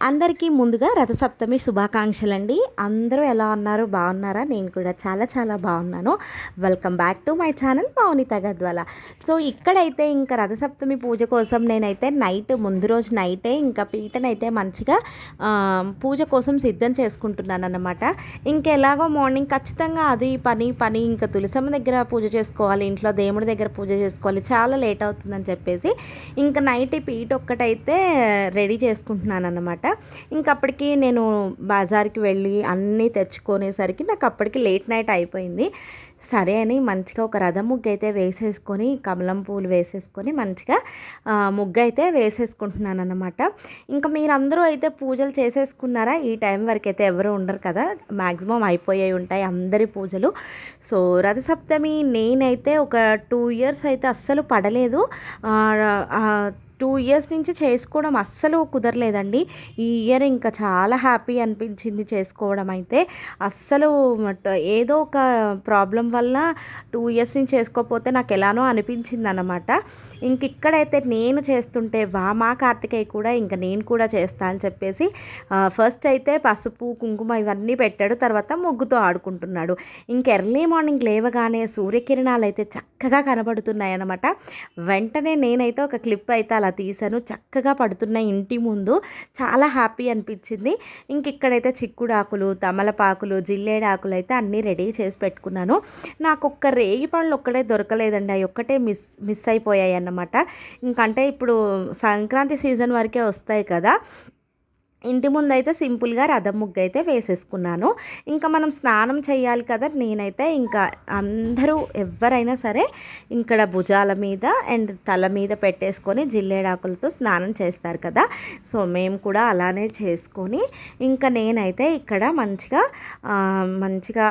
అందరికీ ముందుగా రథసప్తమి శుభాకాంక్షలు అండి అందరూ ఎలా ఉన్నారు? బాగున్నారా? నేను కూడా చాలా చాలా బాగున్నాను. Welcome back to my channel Mounitha Gadwala so ఇక్కడైతే ఇంకా రథసప్తమి పూజ కోసం నేనైతే నైట్ ముందు రోజు నైటే ఇంకా పీటనైతే మంచిగా పూజ కోసం సిద్ధం చేసుకుంటున్నాను అన్నమాట ఇంకెలాగో మార్నింగ్ ఖచ్చితంగా అది పని పని ఇంకా తులసమ్మ దగ్గర పూజ చేసుకోవాలి ఇంట్లో దేవుడి దగ్గర పూజ చేసుకోవాలి చాలా లేట్ అవుతుందని చెప్పేసి ఇంకా నైట్ ఈ పీట ఒక్కటైతే రెడీ చేసుకుంటున్నాను అన్నమాట ఇంకా అప్పటికి నేను బజార్కి వెళ్ళి అన్నీ తెచ్చుకునేసరికి నాకు అప్పటికి లేట్ నైట్ అయిపోయింది. సరే అని మంచిగా ఒక రథం ముగ్గు అయితే వేసేసుకొని కమలం పూలు వేసేసుకొని మంచిగా ముగ్గు అయితే వేసేసుకుంటున్నాను అనమాట ఇంకా మీరందరూ అయితే పూజలు చేసేసుకున్నారా? ఈ టైం వరకు అయితే ఎవరు ఉండరు కదా. మ్యాక్సిమం అయిపోయాయి ఉంటాయి అందరి పూజలు. సో రథసప్తమి నేనైతే ఒక టూ ఇయర్స్ అయితే అస్సలు పడలేదు. టూ ఇయర్స్ నుంచి చేసుకోవడం అస్సలు కుదరలేదండి. ఈ ఇయర్ ఇంకా చాలా హ్యాపీ అనిపించింది చేసుకోవడం అయితే. అస్సలు ఏదో ఒక ప్రాబ్లం వల్ల టూ ఇయర్స్ నుంచి చేసుకోకపోతే నాకు ఎలానో అనిపించింది అనమాట ఇంక ఇక్కడైతే నేను చేస్తుంటే వా మా కార్తికేయ కూడా ఇంకా నేను కూడా చేస్తా అని చెప్పేసి ఫస్ట్ అయితే పసుపు కుంకుమ ఇవన్నీ పెట్టాడు. తర్వాత ముగ్గుతో ఆడుకుంటున్నాడు. ఇంక ఎర్లీ మార్నింగ్ లేవగానే సూర్యకిరణాలు అయితే చక్కగా కనబడుతున్నాయి అనమాట వెంటనే నేనైతే ఒక క్లిప్ అయితే అలా తీశాను. చక్కగా పడుతున్న ఇంటి ముందు చాలా హ్యాపీ అనిపించింది. ఇంక ఇక్కడైతే చిక్కుడు ఆకులు తమలపాకులు జిల్లేడు ఆకులు అయితే అన్నీ రెడీ చేసి పెట్టుకున్నాను. నాకు ఒక్క రేగి పళ్ళు ఒక్కడే దొరకలేదండి. అవి ఒక్కటే మిస్ మిస్ అయిపోయాయి అన్నమాట ఇంకంటే ఇప్పుడు సంక్రాంతి సీజన్ వరకే వస్తాయి కదా. ఇంటి ముందైతే సింపుల్గా రథం ముగ్గు అయితే వేసేసుకున్నాను. ఇంకా మనం స్నానం చేయాలి కదా నేనైతే ఇంకా అందరూ ఎవరైనా సరే ఇక్కడ భుజాల మీద అండ్ తల మీద పెట్టేసుకొని జిల్లేడాకులతో స్నానం చేస్తారు కదా. సో మేము కూడా అలానే చేసుకొని ఇంకా నేనైతే ఇక్కడ మంచిగా మంచిగా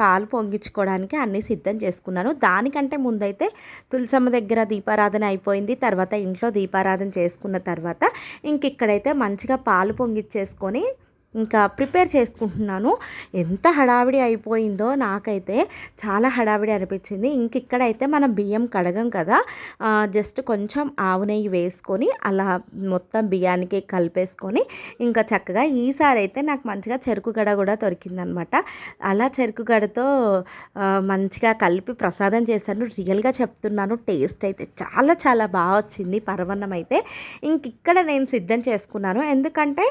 పాలు పొంగించుకోవడానికి అన్నీ సిద్ధం చేసుకున్నాను. దానికంటే ముందైతే తులసమ్మ దగ్గర దీపారాధన అయిపోయింది. తర్వాత ఇంట్లో దీపారాధన చేసుకున్న తర్వాత ఇంక ఇక్కడైతే మంచిగా పాలు పొంగిచ్చేసుకొని ఇంకా ప్రిపేర్ చేసుకుంటున్నాను. ఎంత హడావిడి అయిపోయిందో నాకైతే చాలా హడావిడి అనిపించింది. ఇంక ఇక్కడైతే మనం బియ్యం కడగం కదా. జస్ట్ కొంచెం ఆవు నెయ్యి వేసుకొని అలా మొత్తం బియ్యానికి కలిపేసుకొని ఇంకా చక్కగా ఈసారి అయితే నాకు మంచిగా చెరుకు గడ కూడా దొరికిందనమాట. అలా చెరుకు గడతో మంచిగా కలిపి ప్రసాదం చేశాను. రియల్గా చెప్తున్నాను టేస్ట్ అయితే చాలా చాలా బాగా వచ్చింది. పరవన్నం అయితే ఇంక ఇక్కడ నేను సిద్ధం చేసుకున్నాను. ఎందుకంటే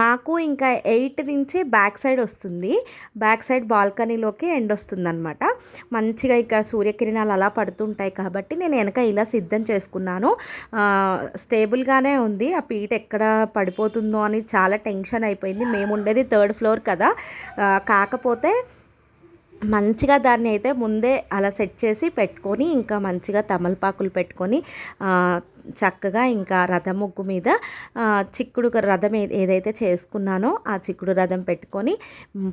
మాకు ఇంకా ఎయిట్ నుంచి బ్యాక్ సైడ్ వస్తుంది. బ్యాక్ సైడ్ బాల్కనీలోకి ఎండ్ వస్తుంది అనమాట మంచిగా ఇక సూర్యకిరణాలు అలా పడుతుంటాయి కాబట్టి నేను వెనక ఇలా సిద్ధం చేసుకున్నాను. స్టేబుల్గానే ఉంది. ఆ పీట ఎక్కడ పడిపోతుందో అని చాలా టెన్షన్ అయిపోయింది. మేము ఉండేది థర్డ్ ఫ్లోర్ కదా. కాకపోతే మంచిగా దాన్ని అయితే ముందే అలా సెట్ చేసి పెట్టుకొని ఇంకా మంచిగా తమలపాకులు పెట్టుకొని చక్కగా ఇంకా రథం ముగ్గు మీద చిక్కుడు రథం ఏదైతే చేసుకున్నానో ఆ చిక్కుడు రథం పెట్టుకొని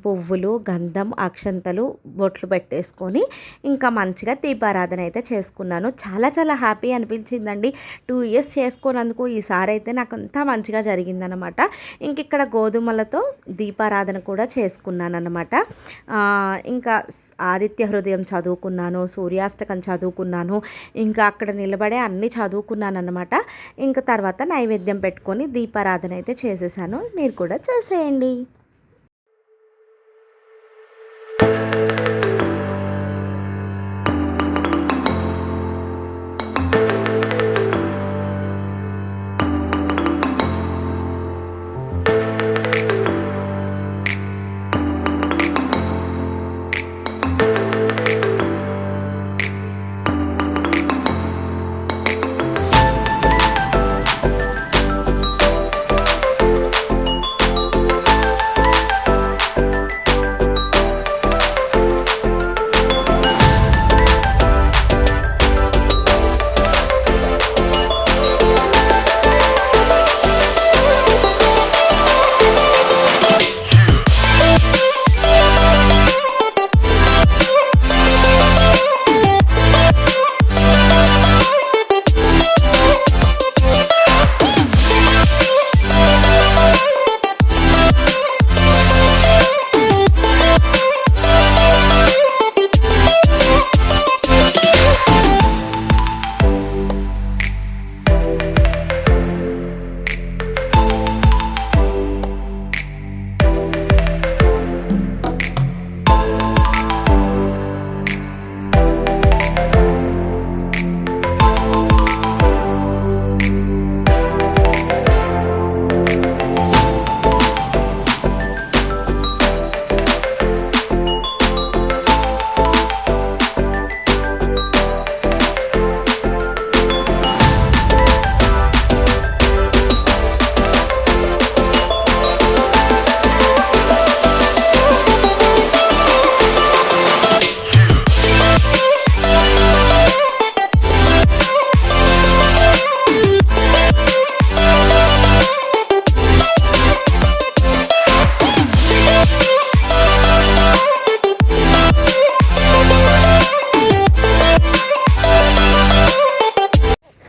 పువ్వులు గంధం అక్షంతలు బొట్లు పెట్టేసుకొని ఇంకా మంచిగా దీపారాధన అయితే చేసుకున్నాను. చాలా చాలా హ్యాపీ అనిపించిందండి. టూ ఇయర్స్ చేసుకున్నందుకు ఈసారి అయితే నాకు అంతా మంచిగా జరిగిందనమాట. ఇంక ఇక్కడ గోధుమలతో దీపారాధన కూడా చేసుకున్నాను అనమాట ఇంకా ఆదిత్య హృదయం చదువుకున్నాను సూర్యాష్టకం చదువుకున్నాను ఇంకా అక్కడ నిలబడే అన్నీ చదువుకున్నాను అనమాట ఇంకా తర్వాత నైవేద్యం పెట్టుకొని దీపారాధన అయితే చేసేసాను. మీరు కూడా చేసేయండి.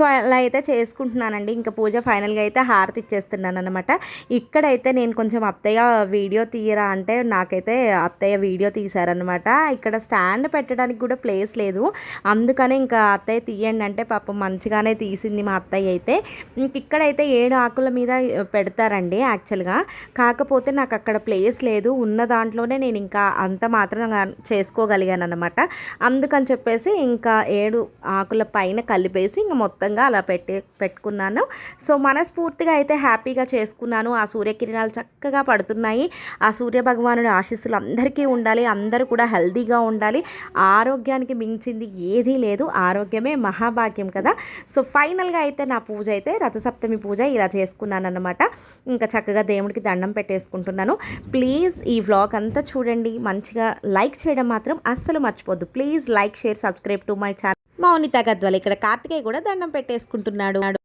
సో అలా అయితే చేసుకుంటున్నానండి. ఇంకా పూజ ఫైనల్గా అయితే హారతి ఇచ్చేస్తున్నాను అనమాట ఇక్కడైతే నేను కొంచెం అత్తయ్య వీడియో తీయరా అంటే నాకైతే అత్తయ్య వీడియో తీశారనమాట ఇక్కడ స్టాండ్ పెట్టడానికి కూడా ప్లేస్ లేదు. అందుకనే ఇంకా అత్తయ్య తీయండి అంటే పాపం మంచిగానే తీసింది మా అత్తయ్య అయితే. ఇంక ఇక్కడైతే ఏడు ఆకుల మీద పెడతారండి యాక్చువల్గా. కాకపోతే నాకు అక్కడ ప్లేస్ లేదు. ఉన్న దాంట్లోనే నేను ఇంకా అంత మాత్రం చేసుకోగలిగాను అనమాట అందుకని చెప్పేసి ఇంకా ఏడు ఆకుల పైన కలిపేసి ఇంకా మొత్తం మొత్తంగా అలా పెట్టి పెట్టుకున్నాను. సో మనస్ఫూర్తిగా అయితే హ్యాపీగా చేసుకున్నాను. ఆ సూర్యకిరణాలు చక్కగా పడుతున్నాయి. ఆ సూర్య భగవానుడి ఆశీస్సులు అందరికీ ఉండాలి. అందరూ కూడా హెల్దీగా ఉండాలి. ఆరోగ్యానికి మించింది ఏదీ లేదు. ఆరోగ్యమే మహాభాగ్యం కదా. సో ఫైనల్గా అయితే నా పూజ అయితే రథసప్తమి పూజ ఇలా చేసుకున్నాను అనమాట ఇంకా చక్కగా దేవుడికి దండం పెట్టేసుకుంటున్నాను. ప్లీజ్ ఈ వ్లాగ్ అంతా చూడండి. మంచిగా లైక్ చేయడం మాత్రం అస్సలు మర్చిపోద్దు please like share subscribe to my channel. Mounitha Gadwal ఇక్కడ కార్తికేయ కూడా దండం పెట్టేసుకుంటున్నాడు.